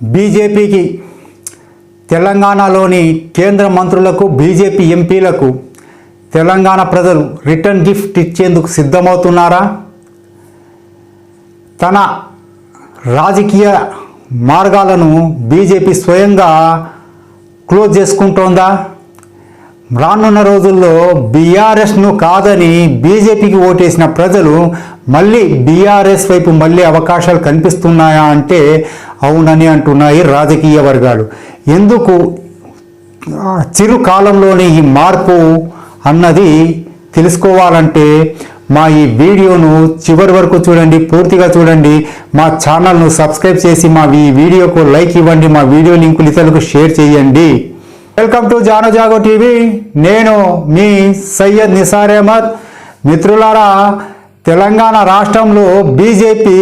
బీజేపీకి తెలంగాణలోని కేంద్ర మంత్రులకు బీజేపీ ఎంపీలకు తెలంగాణ ప్రజలు రిటర్న్ గిఫ్ట్ ఇచ్చేందుకు సిద్ధమవుతున్నారా? తన రాజకీయ మార్గాలను బీజేపీ స్వయంగా క్లోజ్ చేసుకుంటోందా? రానున్న రోజుల్లో బీఆర్ఎస్ను కాదని బీజేపీకి ఓటేసిన ప్రజలు మళ్ళీ బీఆర్ఎస్ వైపు మళ్ళీ అవకాశాలు కనిపిస్తున్నాయా అంటే అవునని అంటున్నాయి రాజకీయ వర్గాలు. ఎందుకు చిరుకాలంలోనే ఈ మార్పు అన్నది తెలుసుకోవాలంటే మా ఈ వీడియోను చివరి వరకు చూడండి పూర్తిగా చూడండి. మా ఛానల్ను సబ్స్క్రైబ్ చేసి మా ఈ వీడియోకు లైక్ ఇవ్వండి మా వీడియో లింకులు ఇతరులకు షేర్ చేయండి. Welcome to Janojago TV. నేను మీ సయ్యద్ నిసార్ అహ్మద్. మిత్రులారా తెలంగాణ రాష్ట్రంలో బీజేపీ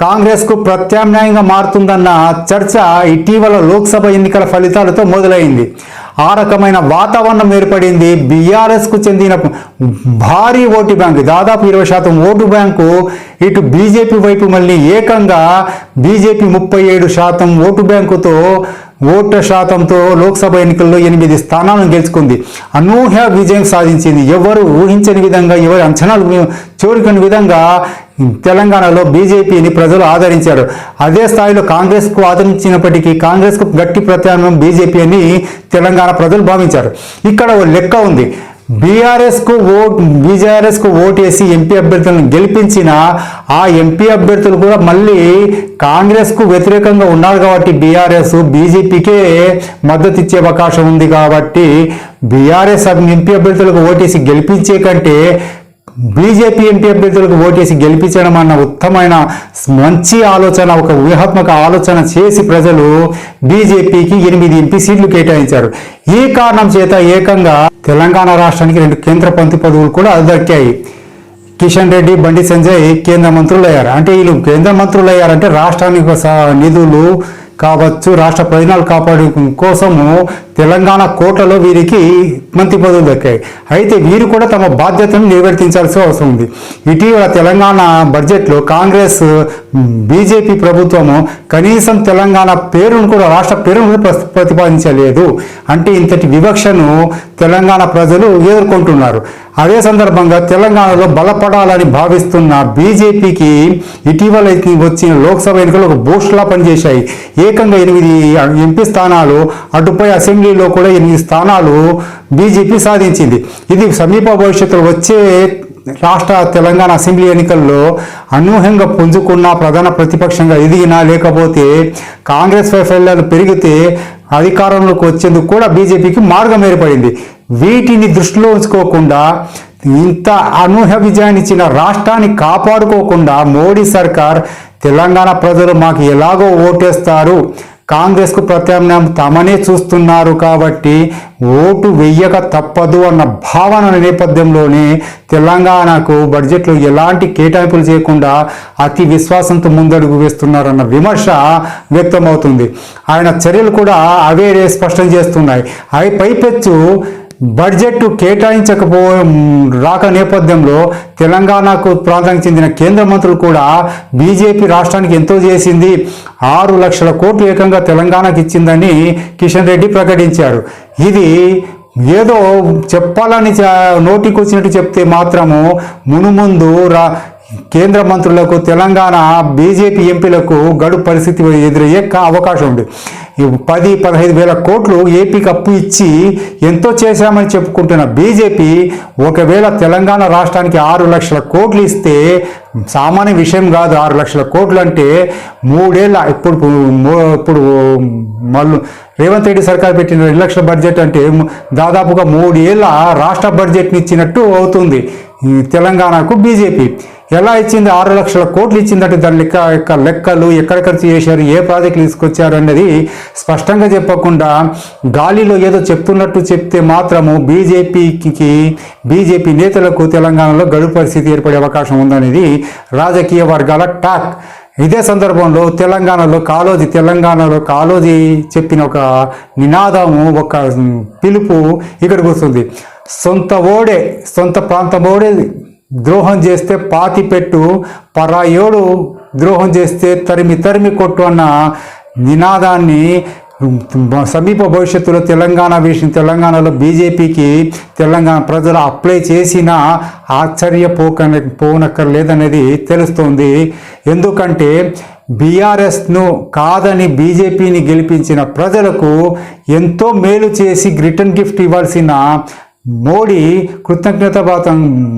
కాంగ్రెస్కు ప్రత్యామ్నాయంగా మారుతుందన్న చర్చ ఇటీవల లోక్సభ ఎన్నికల ఫలితాలతో మొదలైంది. ఆ రకమైన వాతావరణం ఏర్పడింది. బీఆర్ఎస్కు చెందిన భారీ ఓటు బ్యాంకు దాదాపు ఇరవై శాతం ఓటు బ్యాంకు ఇటు బీజేపీ వైపు మళ్ళీ ఏకంగా బీజేపీ ముప్పై ఏడు శాతం ఓటు బ్యాంకుతో ఓట్ల శాతంతో లోక్సభ ఎన్నికల్లో ఎనిమిది స్థానాలను గెలుచుకుంది. అనూహ్య విజయం సాధించింది. ఎవరు ఊహించని విధంగా ఎవరు అంచనాలు చూడకని విధంగా తెలంగాణలో బీజేపీని ప్రజలు ఆదరించారు. అదే స్థాయిలో కాంగ్రెస్కు ఆదరించినప్పటికీ కాంగ్రెస్కు గట్టి ప్రత్యామ్నాయం బీజేపీ అని తెలంగాణ ప్రజలు భావించారు. ఇక్కడ ఓ లెక్క ఉంది. బీఆర్ఎస్కు ఓట్ బీజేఆర్ఎస్కు ఓటేసి ఎంపీ అభ్యర్థులను గెలిపించిన ఆ ఎంపీ అభ్యర్థులు కూడా మళ్ళీ కాంగ్రెస్కు వ్యతిరేకంగా ఉన్నారు కాబట్టి బీఆర్ఎస్ బీజేపీకే మద్దతు ఇచ్చే అవకాశం ఉంది కాబట్టి బీఆర్ఎస్ ఎంపీ అభ్యర్థులకు ఓటేసి గెలిపించే కంటే బీజేపీ ఎంపీ అభ్యర్థులకు ఓటేసి గెలిపించడం అన్న ఉత్తమైన మంచి ఆలోచన ఒక వ్యూహాత్మక ఆలోచన చేసి ప్రజలు బీజేపీకి ఎనిమిది ఎంపీ సీట్లు కేటాయించారు. ఈ కారణం చేత ఏకంగా తెలంగాణ రాష్ట్రానికి రెండు కేంద్ర పంతి పదవులు కూడా దక్కాయి. కిషన్ రెడ్డి బండి సంజయ్ కేంద్ర మంత్రులు అయ్యారు అంటే వీళ్ళు కేంద్ర మంత్రులు అయ్యారంటే రాష్ట్రానికి నిధులు కావచ్చు రాష్ట్ర ప్రయోజనాలు కాపాడే కోసము తెలంగాణ కోటలో వీరికి మంత్రి పదవులు దక్కాయి. అయితే వీరు కూడా తమ బాధ్యతను నిర్వర్తించాల్సిన అవసరం ఉంది. ఇటీవల తెలంగాణ బడ్జెట్లో కాంగ్రెస్ బీజేపీ ప్రభుత్వము కనీసం తెలంగాణ పేరును కూడా రాష్ట్ర పేరును కూడా ప్రతిపాదించలేదు. అంటే ఇంతటి వివక్షను తెలంగాణ ప్రజలు ఎదుర్కొంటున్నారు. అదే సందర్భంగా తెలంగాణలో బలపడాలని భావిస్తున్న బీజేపీకి ఇటీవల వచ్చిన లోక్సభ ఎన్నికలు ఒక బూస్ట్లా పనిచేశాయి. ఏకంగా ఎనిమిది ఎంపీ స్థానాలు అటుపై అసెంబ్లీలో కూడా ఎనిమిది స్థానాలు బీజేపీ సాధించింది. ఇది సమీప భవిష్యత్తులో వచ్చే రాష్ట్ర తెలంగాణ అసెంబ్లీ ఎన్నికల్లో అనూహ్యంగా పుంజుకున్న ప్రధాన ప్రతిపక్షంగా ఎదిగినా లేకపోతే కాంగ్రెస్ వైఫల్యాలు పెరిగితే అధికారంలోకి వచ్చేందుకు కూడా బీజేపీకి మార్గం ఏర్పడింది. వీటిని దృష్టిలో ఉంచుకోకుండా ఇంత అనూహ్య విజయాన్ని ఇచ్చిన రాష్ట్రాన్ని కాపాడుకోకుండా మోడీ సర్కార్ తెలంగాణ ప్రజలు మాకు ఎలాగో ఓటేస్తారు. కాంగ్రెస్కు ప్రత్యామ్నాయం తమనే చూస్తున్నారు కాబట్టి ఓటు వెయ్యక తప్పదు అన్న భావన నేపథ్యంలోనే తెలంగాణకు బడ్జెట్లో ఎలాంటి కేటాయింపులు చేయకుండా అతి విశ్వాసంతో ముందడుగు వేస్తున్నారన్న విమర్శ వ్యక్తమవుతుంది. ఆయన చర్యలు కూడా అవే స్పష్టం చేస్తున్నాయి. అవి పైపెచ్చు బడ్జెట్ కేటాయించకపో రాక నేపథ్యంలో తెలంగాణకు ప్రాంతానికి చెందిన కేంద్ర మంత్రులు కూడా బీజేపీ రాష్ట్రానికి ఎంతో చేసింది. ఆరు లక్షల కోట్లు ఏకంగా తెలంగాణకి ఇచ్చిందని కిషన్ రెడ్డి ప్రకటించారు. ఇది ఏదో చెప్పాలని నోటికి వచ్చినట్టు చెప్తే మాత్రము మునుముందు రా కేంద్ర మంత్రులకు తెలంగాణ బీజేపీ ఎంపీలకు గడు పరిస్థితి ఎదురయ్యే అవకాశం ఉంది. పది పదహైదు వేల కోట్లు ఏపీకి అప్పు ఇచ్చి ఎంతో చేశామని చెప్పుకుంటున్న బీజేపీ ఒకవేళ తెలంగాణ రాష్ట్రానికి ఆరు లక్షల కోట్లు ఇస్తే సామాన్య విషయం కాదు ఆరు లక్షల కోట్లు అంటే మూడేళ్ళ ఇప్పుడు ఇప్పుడు మళ్ళీ రేవంత్ రెడ్డి సర్కార్ పెట్టిన రెండు లక్షల బడ్జెట్ అంటే దాదాపుగా మూడేళ్ళ రాష్ట్ర బడ్జెట్ని ఇచ్చినట్టు అవుతుంది ఈ తెలంగాణకు బీజేపీ. ఎలా ఇచ్చింది? ఆరు లక్షల కోట్లు ఇచ్చిందంటే దాని లెక్క యొక్క లెక్కలు ఎక్కడ ఖర్చు చేశారు? ఏ ప్రాజెక్టులు తీసుకొచ్చారు అనేది స్పష్టంగా చెప్పకుండా గాలిలో ఏదో చెప్తున్నట్టు చెప్తే మాత్రము బీజేపీకి బీజేపీ నేతలకు తెలంగాణలో గడువు పరిస్థితి ఏర్పడే అవకాశం ఉందనేది రాజకీయ వర్గాల టాక్. ఇదే సందర్భంలో తెలంగాణలో కాలోజీ తెలంగాణలో కాలోజీ చెప్పిన ఒక నినాదము ఒక పిలుపు ఇక్కడికి వస్తుంది సొంత ఓడే సొంత ప్రాంతం ఓడే ద్రోహం చేస్తే పాతి పెట్టు పరాయోడు ద్రోహం చేస్తే తరిమి తరిమి కొట్టు అన్న నినాదాన్ని సమీప భవిష్యత్తులో తెలంగాణ విషయం తెలంగాణలో బీజేపీకి తెలంగాణ ప్రజలు అప్లై చేసినా ఆశ్చర్యపోక పోనక్కర్లేదనేది తెలుస్తోంది. ఎందుకంటే బీఆర్ఎస్ను కాదని బీజేపీని గెలిపించిన ప్రజలకు ఎంతో మేలు చేసి రిటర్న్ గిఫ్ట్ ఇవ్వాల్సిన మోడీ కృతజ్ఞత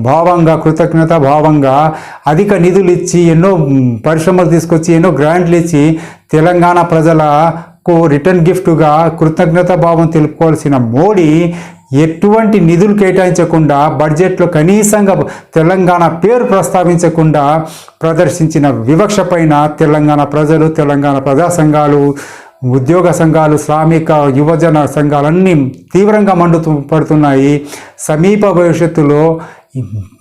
భావంగా కృతజ్ఞత భావంగా అధిక నిధులు ఇచ్చి ఎన్నో పరిశ్రమలు తీసుకొచ్చి ఎన్నో గ్రాంట్లు ఇచ్చి తెలంగాణ ప్రజలకు రిటర్న్ గిఫ్ట్గా కృతజ్ఞత భావం తెలుపుకోవాల్సిన మోడీ ఎటువంటి నిధులు కేటాయించకుండా బడ్జెట్లో కనీసంగా తెలంగాణ పేరు ప్రస్తావించకుండా ప్రదర్శించిన వివక్ష పైన తెలంగాణ ప్రజలు తెలంగాణ ప్రజా సంఘాలు ఉద్యోగ సంఘాలు శ్రామిక యువజన సంఘాలన్నీ తీవ్రంగా మండుతూ పడుతున్నాయి. సమీప భవిష్యత్తులో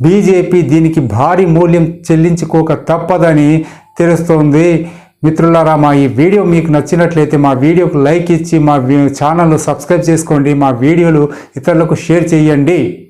బీజేపీ దీనికి భారీ మూల్యం చెల్లించుకోక తప్పదని తెలుస్తోంది. మిత్రులారా మా ఈ వీడియో మీకు నచ్చినట్లయితే మా వీడియోకు లైక్ ఇచ్చి మా ఛానల్ను సబ్స్క్రైబ్ చేసుకోండి. మా వీడియోలు ఇతరులకు షేర్ చేయండి.